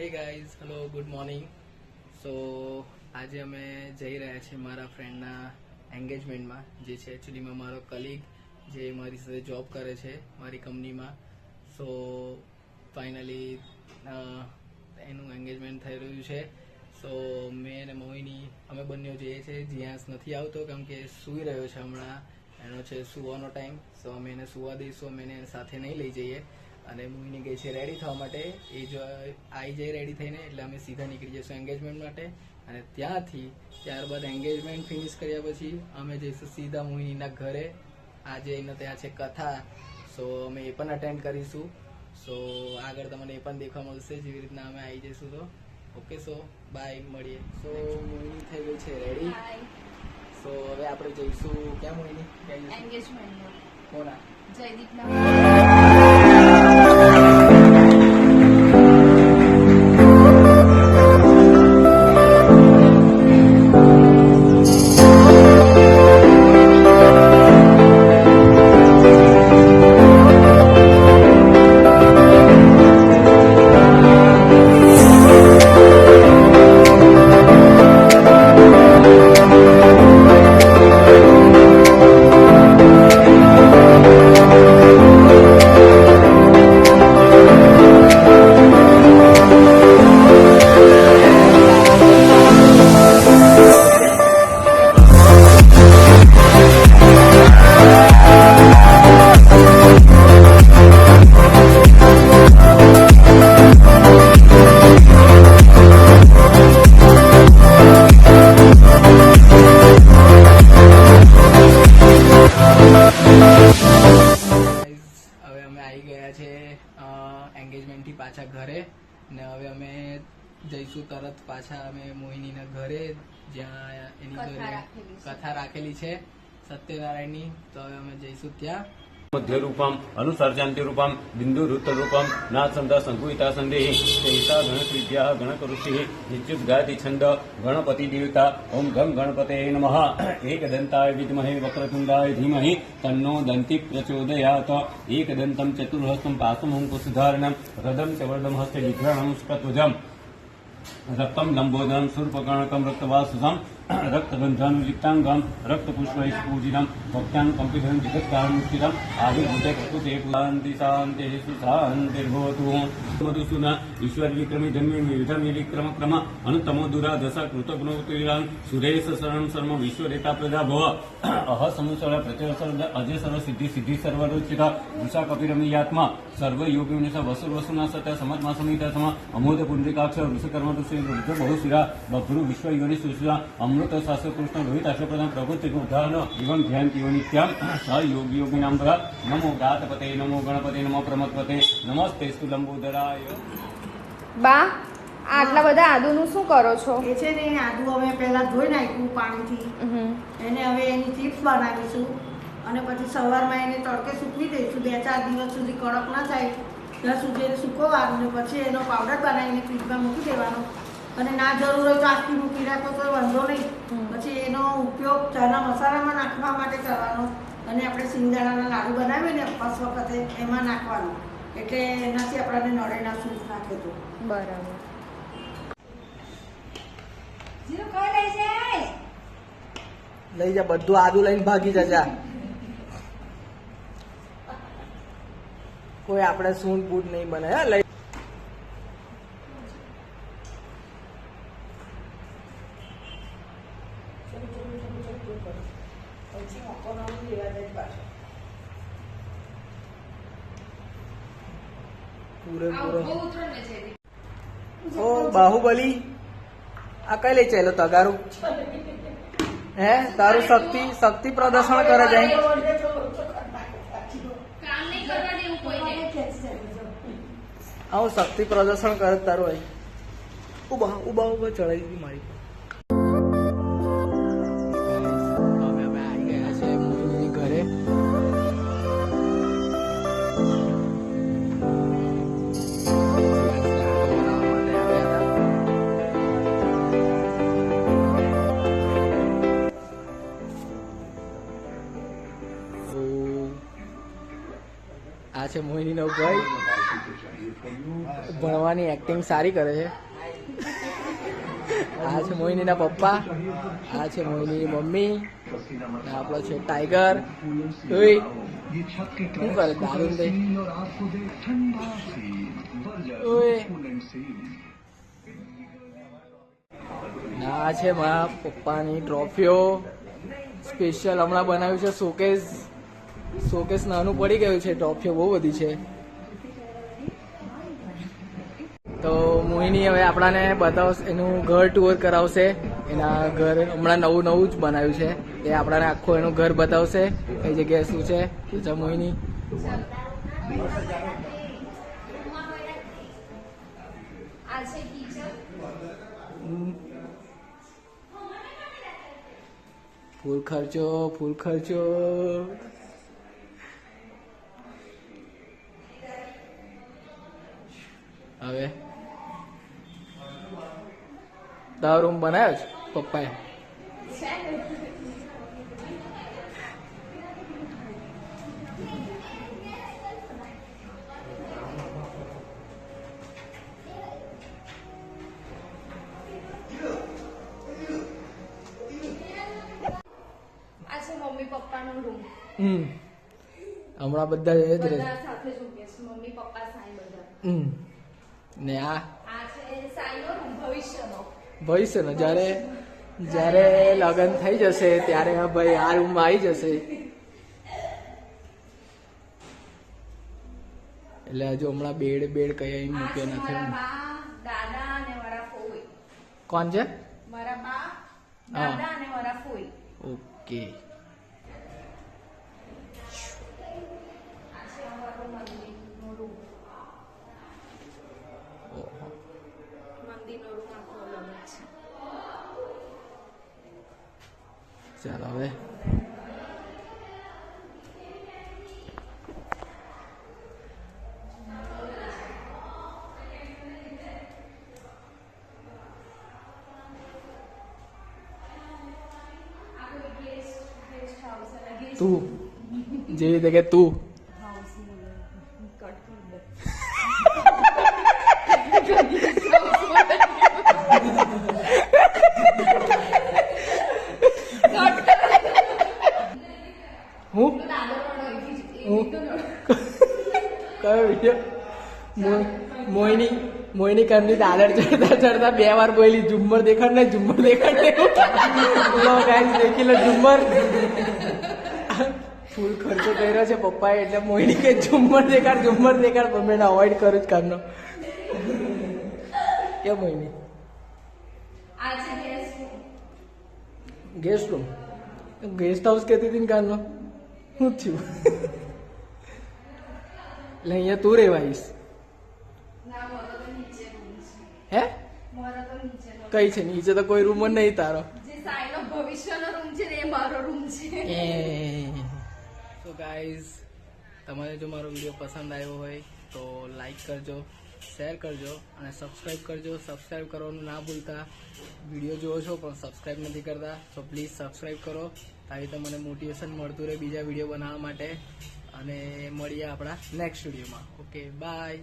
Hey guys hello good morning so આજે અમે જઈ રહ્યા છીએ મારા ફ્રેન્ડના એન્ગેજમેન્ટમાં જે છે એકચ્યુઅલીમાં મારો કલીગ જે મારી સાથે જોબ કરે છે, મારી કંપનીમાં સો ફાઇનલી એનું એન્ગેજમેન્ટ થઈ રહ્યું છે. સો મેં અને મોહિની, અમે બંને જઈએ છીએ જ્યાં નથી આવતો, કેમ કે સૂઈ રહ્યો છે હમણાં. એનો છે સુવાનો ટાઈમ સો અમે એને સુવા દઈશું, અમે એને સાથે નહીં લઈ જઈએ. અને મોહિની ગઈ છે રેડી થવા માટે. એ જો આવી જાય રેડી થઈને એટલે અમે સીધા નીકળી જઈશું એન્ગેજમેન્ટ માટે. અને ત્યાંથી ત્યારબાદ એન્ગેજમેન્ટ ફિનિશ કર્યા પછી અમે જઈશું સીધા મોહિનીના ઘરે. આજે એનો ત્યાં છે કથા સો અમે એ પણ અટેન્ડ કરીશું. સો આગળ તમને એ પણ દેખવા મળશે જેવી રીતના અમે આવી જઈશું તો. ઓકે સો બાય મળીએ. સો મોહિની થઈ ગઈ છે રેડી સો હવે આપણે જઈશું ક્યાં મોહિની? એન્ગેજમેન્ટ કોના? જયદીપના. આવી ગયા છે એન્ગેજમેન્ટથી પાછા ઘરે. ને હવે અમે જઈશું તરત પાછા અમે મોહિનીના ઘરે જ્યાં એની કથા રાખેલી છે. કથા રાખેલી છે સત્યનારાયણની. તો હવે અમે જઈશું ત્યાં. મધ્યરૂપમ અનુસર્જાંતિરૂપમ બિંદુરુતરૂપમ નાથસંધા સંકુહિતા સંદેહી સહિતા ગણકવિદ્યા ગણકઋષિ નિચ્યુત ગાયતિ છંદ ગણપતિ દેવતા ઓમ ગમ ગણપતે નમઃ એકદંતાય વિદ્મહે વક્રતુંડાય ધીમહિ તન્નો દંતિ પ્રચોદયાત એકદંતમ ચતુર્હસ્તમ પાસમહં કુસુધારણમ હૃદમ ચ વરદમ હસ્તે વિઘ્રણમ સ્કત્વજમ રક્તમ લંબોદરમ શૂર્પકર્ણકમ રક્તવાસુસમ રક્તગંધાનુલિપ્તાંગમ રક્તપુષ્પૈસ્પૂજિતમ ભક્ત્યાન કંપિતમ જગત્કારમુષ્ટિરમ આવિર્ભૂતે કૃતે શાંતિ શાંતિ શાંતિર્ભવતુ મધુસુન ઈશ્વર વિક્રમી જન્મી વિધમ વિક્રમ ક્રમ અનુતમો દુરા દશા કૃતજ્ઞોતિરાન સુરેશ શરણ શર્મ વિશ્વરેતા પ્રજા ભવ અહ સમુસર પ્રત્યસર અજય સર્વ સિદ્ધિ સિદ્ધિ સર્વ રુચિત વૃષા કપિરમીયાત્મા સર્વ યોગીઓને વસુર વસુના સત્ય સમાજમાં સમિતા સમ અમોદ પુંડ્રિકાક્ષ વૃષકર્મ ઋષિ બહુ શિરા બભ્રુ વિશ્વ યોનિ સુશિરા અમૃત શાસ્ત્ર કૃષ્ણ લોહિત અશ્વપ્રધાન પ્રભુત્વ ઉદાહરણ જીવન ધ્યાન જીવની નિત્યામ સહયોગ યોગી નામ ભરા નમો ગાતપતે નમો ગણપતે નમો પ્રમતપતે નમસ્તે સ્તુ લંબોદરાય. બા આટલા બધા આદુનું શું કરો છો? એ છે ને આદુ અમે પહેલા ધોઈ નાખ્યું પાણીથી. એને હવે એની ચિપ્સ બનાવીશું. અને પછી સવારમાં એને તડકે સૂકવી દઈશું. બે ચાર દિવસ સુધી કડક ના થાય. ત્યાં સુધી એને સૂકવવાનું પછી એનો પાવડર બનાવીને ફ્રીજમાં મૂકી દેવાનો. અને ના જરૂર હોય તો આખી મૂકી રાખો તો વાંધો નહીં. પછી એનો ઉપયોગ ચાના મસાલામાં નાખવા માટે કરવાનો. અને આપણે સિંગદાણાના લાડુ બનાવીએ ને ઉપવાસ વખતે એમાં નાખવાનું. એટલે એનાથી આપણને નળેના સૂપ નાખે તો. બરાબર. લઈ જા બધું આદુ લઈને ભાગી જજા કોઈ આપણે સૂંઢ બૂટ નહીં બને હા પૂરેપૂરો બાહુબલી આ કઈ લઈ ચાલ્યો તગારું? હે તારું શક્તિ શક્તિ પ્રદર્શન કરે જાય આવું શક્તિ પ્રદર્શન કરે તારું અહીં. ઊભા ઊભા ઊભા ચડાઈ દીધી મારી. આ છે મોહિનીનો ભાઈ. ભણવાની એક્ટિંગ સારી કરે છે. આ છે મોહિનીના પપ્પા. આ છે મોહિનીની મમ્મી. આપણો છે ટાઈગર શું કરે? દારૂ દે. ઓય. આ છે મારા પપ્પાની ટ્રોફીઓ સ્પેશિયલ હમણાં બનાવ્યું છે શોકેસ શોકેસ નાનું પડી ગયું છે ટ્રોફીઓ બહુ બધી છે. તો મોહિની હવે આપણાને બતાવશે, એનું ઘર ટુર કરાવશે. એના ઘર હમણાં નવું નવું જ બનાવ્યું છે. એ આપણાને આખું એનું ઘર બતાવશે કઈ જગ્યાએ શું છે. શું છે મોહિની. ફૂલ ખર્ચો ફૂલ ખર્ચો. હવે તારો રૂમ બનાવ્યો છે પપ્પાએ આ છે મમ્મી પપ્પાનો રૂમ હમ હમણાં બધા એ જ રહે બધા સાથે જ ઊંઘે છે મમ્મી પપ્પા સાઈ બધા હમ ને આ ભવિષ્યનો. જ્યારે જ્યારે લગ્ન થઈ જશે ત્યારે આ ભાઈ આ રૂમમાં આવી જશે. એટલે હજુ હમણાં બેડ બેડ કઈ અહીં મૂક્યો નથી કોણ છે? ઓકે. ચાલો હવે તું જેવી રીતે કે તું હાઉસ કટ કરી દે હું? કયો વીડિયો? મોહિની મોહિની કામની દાદર ચડતા ચડતા બે વાર બોલી ઝુમ્મર દેખાડ ને ઝુમ્મર દેખાડ ને લો ગાઈસ દેખી લો ઝુમ્મર. ફૂલ ખર્ચો કર્યો છે પપ્પાએ એટલે મોહિની કે ઝુમ્મર દેખાડ ઝુમ્મર દેખાડ પણ મેં અવોઇડ કરું જ કરનો કે Mohini guest room guest room guest house કહેતી હતી ને કારનો શું થયું એટલે અહીંયા તું છે હે? કઈ છે નીચે તો કોઈ રૂમ જ નહીં તારો. સો તો ગાઈઝ તમારે જો મારો વીડિયો પસંદ આવ્યો હોય તો લાઈક કરજો શેર કરજો અને સબસ્ક્રાઈબ કરજો. સબસ્ક્રાઈબ કરવાનું ના ભૂલતા. વીડિયો જુઓ છો પણ સબસ્ક્રાઈબ નથી કરતા. તો પ્લીઝ સબસ્ક્રાઈબ કરો. આવી રીતે મને મોટિવેશન મળતું રહે બીજા વીડિયો બનાવવા માટે. અને મળીએ આપણા નેક્સ્ટ વિડીયોમાં ઓકે બાય